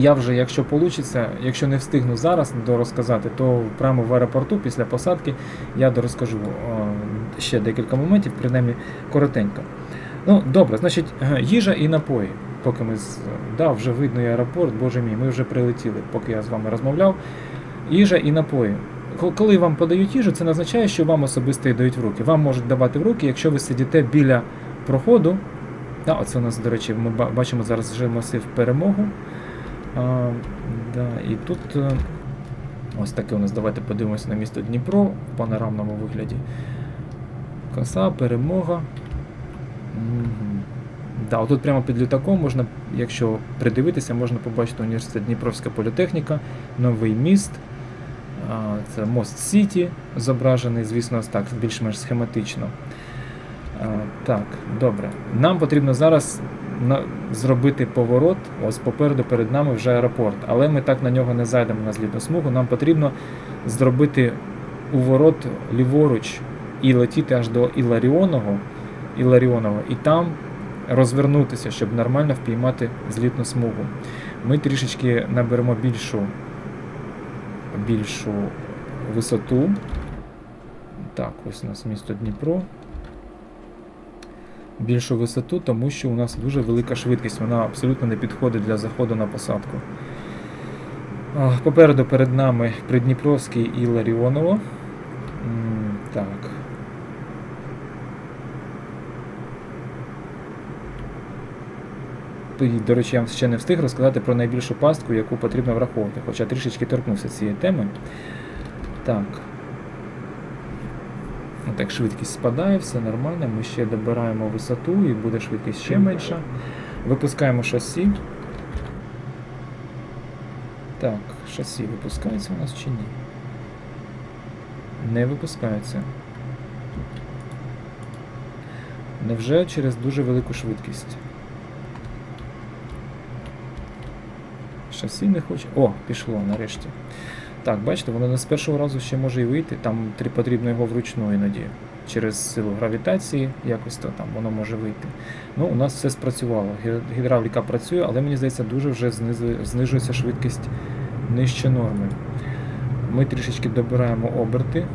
Я вже, якщо вийде, якщо не встигну зараз дорозказати, то прямо в аеропорту після посадки я дорозкажу е, ще декілька моментів, принаймні коротенько. Ну, добре, значить, е, їжа і напої. Поки ми да, вже видно аеропорт, боже мій, ми вже прилетіли, поки я з вами розмовляв. Їжа і напої. Коли вам подають їжу, це не означає, що вам особисто її дають в руки. Вам можуть давати в руки, якщо ви сидите біля проходу. Да, оце у нас, до речі, ми бачимо зараз вже масив перемогу. А, да, і тут е, ось таке у нас. Давайте подивимося на місто Дніпро в панорамному вигляді. Коса, перемога. Мгм. Да, отут прямо під літаком можна, якщо придивитися, можна побачити університет Дніпровська політехніка, новий міст. Це мост Сіті зображений, звісно, так, більш-менш схематично. Так, добре. Нам потрібно зараз зробити поворот. Ось попереду перед нами вже аеропорт. Але ми так на нього не зайдемо на злітну смугу. Нам потрібно зробити уворот ліворуч і летіти аж до Іларіоного, Іларіонова, і там розвернутися, щоб нормально впіймати злітну смугу. Ми трішечки наберемо більшу, більшу висоту. Так, ось у нас місто Дніпро більшу висоту, тому що у нас дуже велика швидкість, вона абсолютно не підходить для заходу на посадку. Попереду перед нами Придніпровський і Ларіоново. Так. І, До речі, я вам ще не встиг розказати про найбільшу пастку, яку потрібно враховувати, хоча трішечки торкнувся цієї теми. Так. Так, швидкість спадає, все нормально. Ми ще добираємо висоту і буде швидкість ще менша. Випускаємо шасі. Так, шасі випускається у нас чи ні? Не випускається. Невже через дуже велику швидкість? Шасі не хоче. О, пішло нарешті. Так, бачите, воно не з першого разу ще може і вийти, там потрібно його вручну іноді. Через силу гравітації якось то там воно може вийти. Ну, у нас все спрацювало. Гідравліка працює, але мені здається, дуже вже знижується швидкість нижче норми. Ми трішечки добираємо оберти.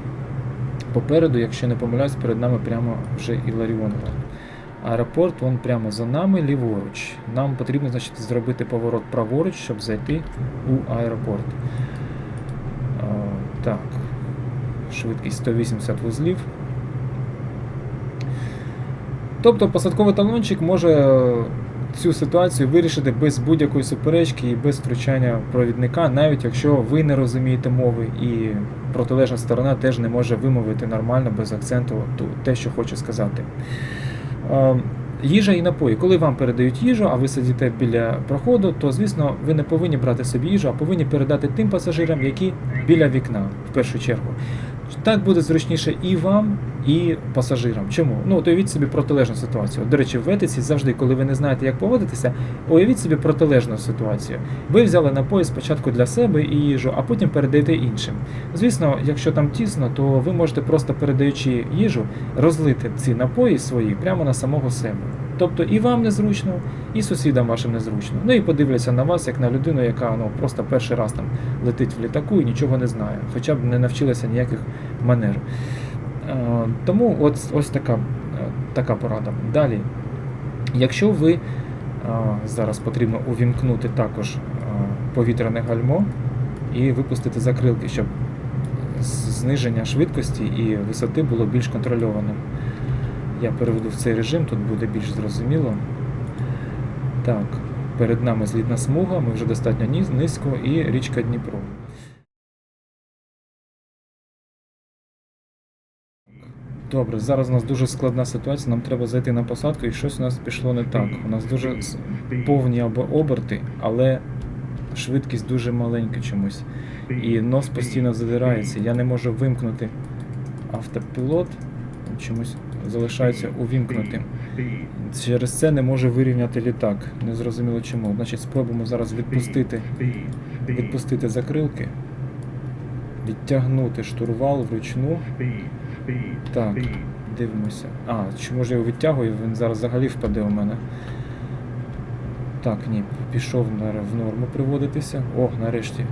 Попереду, якщо не помиляюсь, перед нами прямо вже Іларіонова. Аеропорт вон прямо за нами, ліворуч. Нам потрібно значить, зробити поворот праворуч, щоб зайти у аеропорт. Так, швидкість 180 вузлів. Тобто посадковий талончик може е, цю ситуацію вирішити без будь-якої суперечки і без втручання провідника, навіть якщо ви не розумієте мови і протилежна сторона теж не може вимовити нормально без акценту те, що хоче сказати. Їжа і напої. Коли вам передають їжу, а ви сидите біля проходу, то звісно ви не повинні брати собі їжу, а повинні передати тим пасажирам, які біля вікна в першу чергу. Так буде зручніше і вам, і пасажирам. Чому? Ну, от уявіть собі протилежну ситуацію. От, До речі, в етиці завжди, коли ви не знаєте, як поводитися, уявіть собі протилежну ситуацію. Ви взяли напої спочатку для себе і їжу, а потім передаєте іншим. Звісно, якщо там тісно, то ви можете просто передаючи їжу, розлити ці напої свої прямо на самого себе. Тобто і вам незручно, і сусідам вашим незручно. Ну і подивляться на вас як на людину, яка ну просто перший раз там летить в літаку і нічого не знає, хоча б не навчилася ніяких манер. Е, Тому от, ось така, е, така порада. Далі, якщо ви е, зараз потрібно увімкнути також повітряне гальмо і випустити закрилки, щоб зниження швидкості і висоти було більш контрольованим. Я переведу в цей режим, тут буде більш зрозуміло. Так, перед нами злітна смуга, ми вже достатньо низько, і річка Дніпро. Добре, зараз у нас дуже складна ситуація, нам треба зайти на посадку і щось у нас пішло не так. У нас дуже повні оберти, але швидкість дуже маленька чомусь. І нос постійно задирається. Я не можу вимкнути автопілот, чомусь залишається увімкнутим. Через це не можу вирівняти літак. Незрозуміло чому. Значить, спробуємо зараз відпустити, відпустити закрилки, відтягнути штурвал вручну. Так, дивимося. А, чому ж я його відтягую? Він зараз взагалі впаде у мене. Так, ні, пішов в норму приводитися. О, нарешті.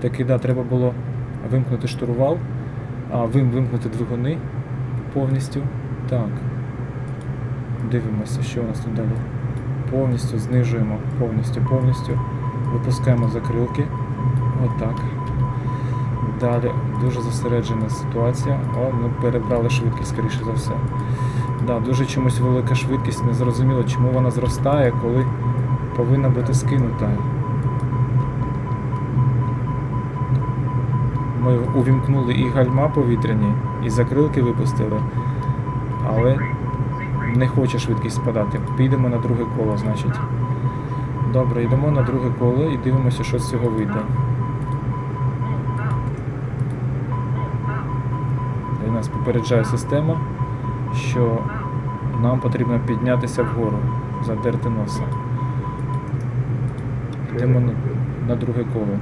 Таки, да, треба було вимкнути штурвал, а вим, вимкнути двигуни повністю. Так. Дивимося, що у нас тут далі. Повністю знижуємо, повністю, повністю. Випускаємо закрилки. Отак. Далі дуже зосереджена ситуація. О, ми перебрали швидкість, скоріше за все. Да, дуже чомусь велика швидкість, незрозуміло, чому вона зростає, коли повинна бути скинута. Ми увімкнули і гальма повітряні, і закрилки випустили, але не хоче швидкість спадати. Підемо на друге коло, значить. Добре, йдемо на друге коло і дивимося, що з цього вийде. І нас попереджає система, що нам потрібно піднятися вгору, задерти носа. Йдемо на, на друге коло.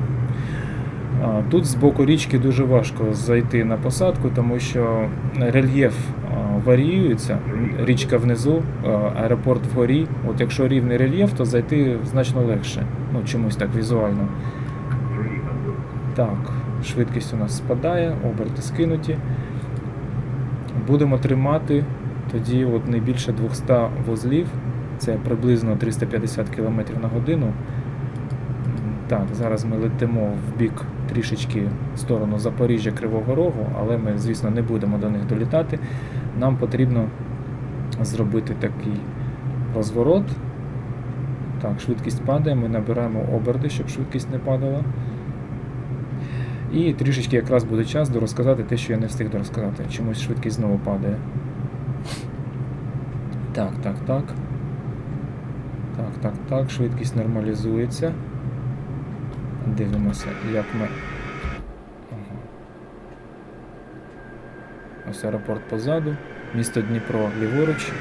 Тут з боку річки дуже важко зайти на посадку, тому що рельєф а, варіюється. Річка внизу, аеропорт вгорі. От якщо рівний рельєф, то зайти значно легше. Ну, чомусь так візуально. Так, швидкість у нас спадає, оберти скинуті. Будемо тримати тоді от не більше 200 вузлів, це приблизно 350 км на годину. Так, зараз ми летимо в бік трішечки в сторону Запоріжжя Кривого Рогу, але ми, звісно, не будемо до них долітати. Нам потрібно зробити такий розворот. Так, швидкість падає, ми набираємо оберти, щоб швидкість не падала. І трішечки якраз буде час дорозказати те, що я не встиг дорозказати. Чомусь швидкість знову падає. Так, так, так. Так, так, так. Швидкість нормалізується. Дивимося, як ми. Ось аеропорт позаду. Місто Дніпро ліворуч.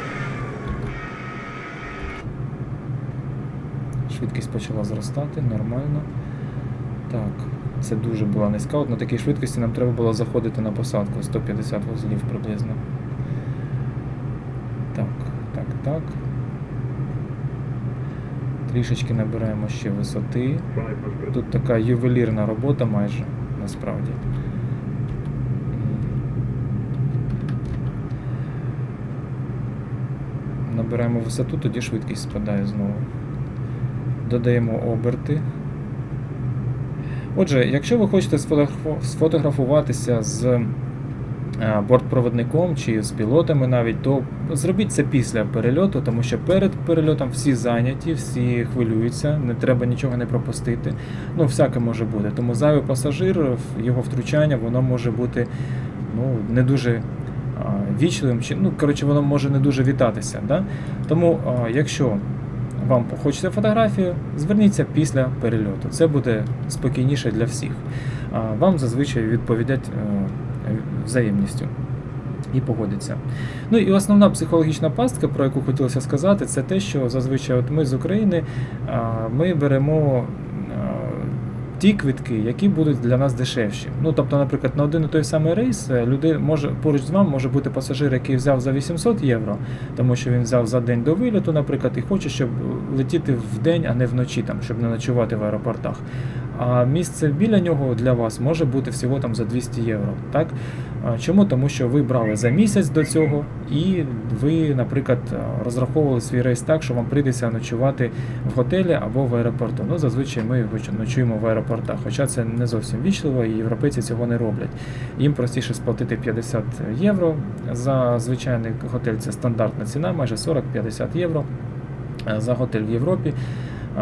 Швидкість почала зростати, нормально. Так, це дуже була низька. От на такій швидкості нам треба було заходити на посадку 150 вузлів приблизно. Так, так, так. Трішечки набираємо ще висоти. Тут така ювелірна робота майже насправді. Набираємо висоту, тоді швидкість спадає знову. Додаємо оберти. Отже, якщо ви хочете сфотографуватися з е, бортпроводником чи з пілотами навіть, то зробіть це після перельоту, тому що перед перельотом всі зайняті, всі хвилюються, не треба нічого не пропустити. Ну, всяке може бути. Тому зайвий пасажир, його втручання, воно може бути ну, не дуже вічливим, чи ну, коротше, воно може не дуже вітатися. Да? Тому, якщо вам хочеться фотографію, зверніться після перельоту. Це буде спокійніше для всіх. Вам зазвичай відповідять е, взаємністю і погодяться. Ну і основна психологічна пастка, про яку хотілося сказати, це те, що зазвичай от ми з України ми беремо. Ті квитки, які будуть для нас дешевші. Ну, тобто, наприклад, на один і той самий рейс е, люди може поруч з вами може бути пасажир, який взяв за 800 євро, тому що він взяв за день до виліту, наприклад, і хоче, щоб летіти в день, а не вночі, там, щоб не ночувати в аеропортах. А місце біля нього для вас може бути всього там за 200 євро. Так? Чому? Тому що ви брали за місяць до цього, і ви, наприклад, розраховували свій рейс так, що вам прийдеться ночувати в готелі або в аеропорту. Ну, зазвичай ми ночуємо в аеропортах, хоча це не зовсім вічливо, і європейці цього не роблять. Їм простіше сплатити 50 євро за звичайний готель. Це стандартна ціна, майже 40-50 євро е, за готель в Європі.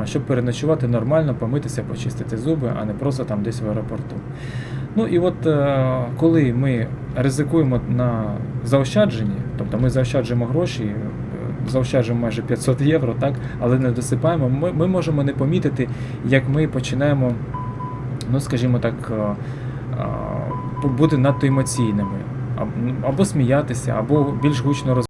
Щоб переночувати нормально, помитися, почистити зуби, а не просто там десь в аеропорту. Ну і от е, коли ми ризикуємо на заощадженні, тобто ми заощаджуємо гроші, е, заощаджуємо майже 500 євро, так, але не досипаємо, ми, ми можемо не помітити, як ми починаємо, ну скажімо так, е, бути надто емоційними, або, сміятися, або більш гучно роз.